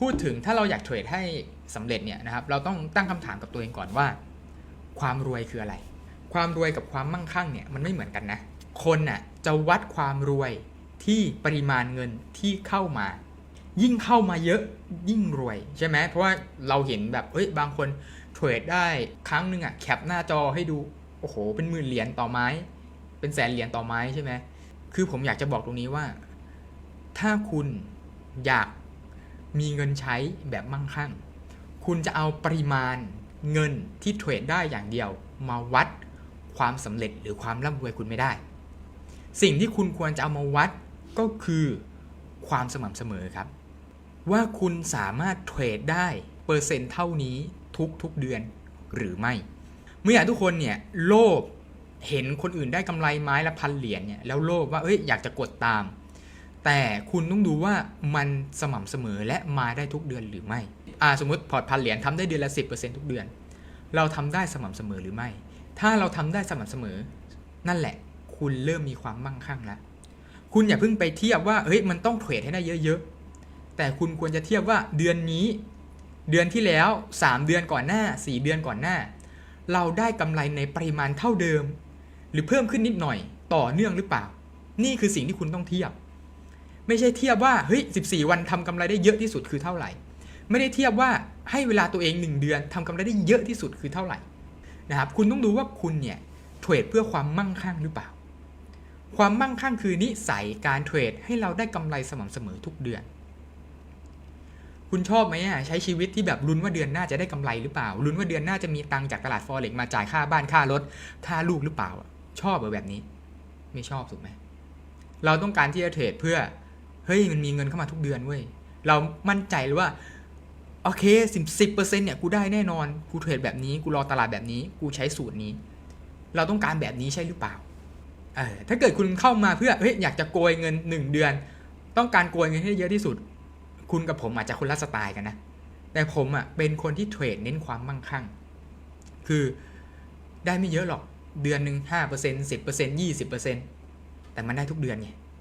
พูดถึงถ้าเราอยากเทรดให้สำเร็จเนี่ยนะครับ เราต้องตั้งคำถามกับตัวเองก่อนว่า ความรวยคืออะไร ความรวยกับความมั่งคั่งเนี่ยมันไม่เหมือนกันนะ คนน่ะจะวัดความรวยที่ปริมาณเงินที่เข้ามา ยิ่งเข้ามาเยอะยิ่งรวยใช่ไหมเพราะว่าเราเห็นแบบเอ้ยบางคนเทรดได้ครั้งหนึ่งอะแคปหน้าจอให้ดูโอ้โห เป็นหมื่นเหรียญต่อไม้ เป็นแสนเหรียญต่อไม้ใช่ไหมคือผมอยากจะบอกตรงนี้ว่า ถ้าคุณอยาก มีเงินใช้แบบมั่งคั่ง คุณจะเอาปริมาณเงินที่เทรดได้อย่างเดียว มาวัดความสำเร็จหรือความร่ำรวยคุณไม่ได้ สิ่งที่คุณควรจะเอามาวัดก็คือความสม่ำเสมอครับ ว่าคุณสามารถเทรดได้เปอร์เซ็นต์เท่านี้ทุกทุกๆเดือนหรือไม่ เมื่ออยากทุกคนเนี่ยโลภเห็นคนอื่นได้กำไรไม้ละพันเหรียญเนี่ยแล้วโลภว่าเอ้ยอยากจะกดตาม แต่คุณต้องดูว่ามันสม่ำเสมอและมาได้ทุกเดือนหรือไม่อ่าสมมติพอร์ตพันเหรียญทำได้เดือนละ10%ทุกเดือน เราทำได้สม่ำเสมอหรือไม่ ถ้าเราทำได้สม่ำเสมอ นั่นแหละ คุณเริ่มมีความมั่งคั่งแล้ว คุณอย่าเพิ่งไปเทียบว่าเฮ้ยมันต้องเทรดให้ได้เยอะๆ แต่คุณควรจะเทียบว่าเดือนนี้ เดือนที่แล้ว 3 เดือนก่อนหน้า 4 เดือนก่อนหน้า เราได้กำไรในปริมาณเท่าเดิม หรือเพิ่มขึ้นนิดหน่อยต่อเนื่องหรือเปล่า นี่คือสิ่งที่คุณต้องเทียบ ไม่ใช่เทียบว่าเฮ้ย14 วันทำกำไรได้เยอะที่สุดคือเท่าไหร่ ไม่ได้เทียบว่าให้เวลาตัวเอง 1 เดือนทำกำไรได้เยอะที่สุดคือเท่าไหร่นะครับคุณต้องดูว่าคุณเนี่ยเทรดเพื่อความมั่งคั่งหรือเปล่า ความมั่งคั่งคือนิสัยการเทรดให้เราได้กำไรสม่ำเสมอทุกเดือน คุณชอบไหมอะใช้ชีวิตที่แบบลุ้นว่าเดือนหน้าจะได้กำไรหรือเปล่าลุ้นว่าเดือนหน้าจะมีตังจากตลาดฟอเร็กมาจ่ายค่าบ้านค่ารถค่าลูกหรือเปล่า ชอบเหรอแบบนี้ ไม่ชอบถูกไหมเราต้องการที่จะเทรดเพื่อ เฮ้ยมันมีเงินเข้ามาทุกเดือนเว้ยเรามั่นใจเลยว่าโอเคสิบสิบเปอร์เซ็นต์เนี่ยกูได้แน่นอนกูเทรดแบบนี้กูรอตลาดแบบนี้กูใช้สูตรนี้ เราต้องการแบบนี้ใช่หรือเปล่าเออถ้าเกิดคุณเข้ามาเพื่อเฮ้ยอยากจะโกยเงินหนึ่งเดือน ต้องการโกยเงินให้เยอะที่สุด คุณกับผมอาจจะคนละสไตล์กันนะ แต่ผมอะเป็นคนที่เทรดเน้นความมั่งคั่ง คือได้ไม่เยอะหรอกเดือนหนึ่งห้าเปอร์เซ็นต์สิบเปอร์เซ็นต์ยี่สิบเปอร์เซ็นต์แต่มันได้ทุกเดือนไง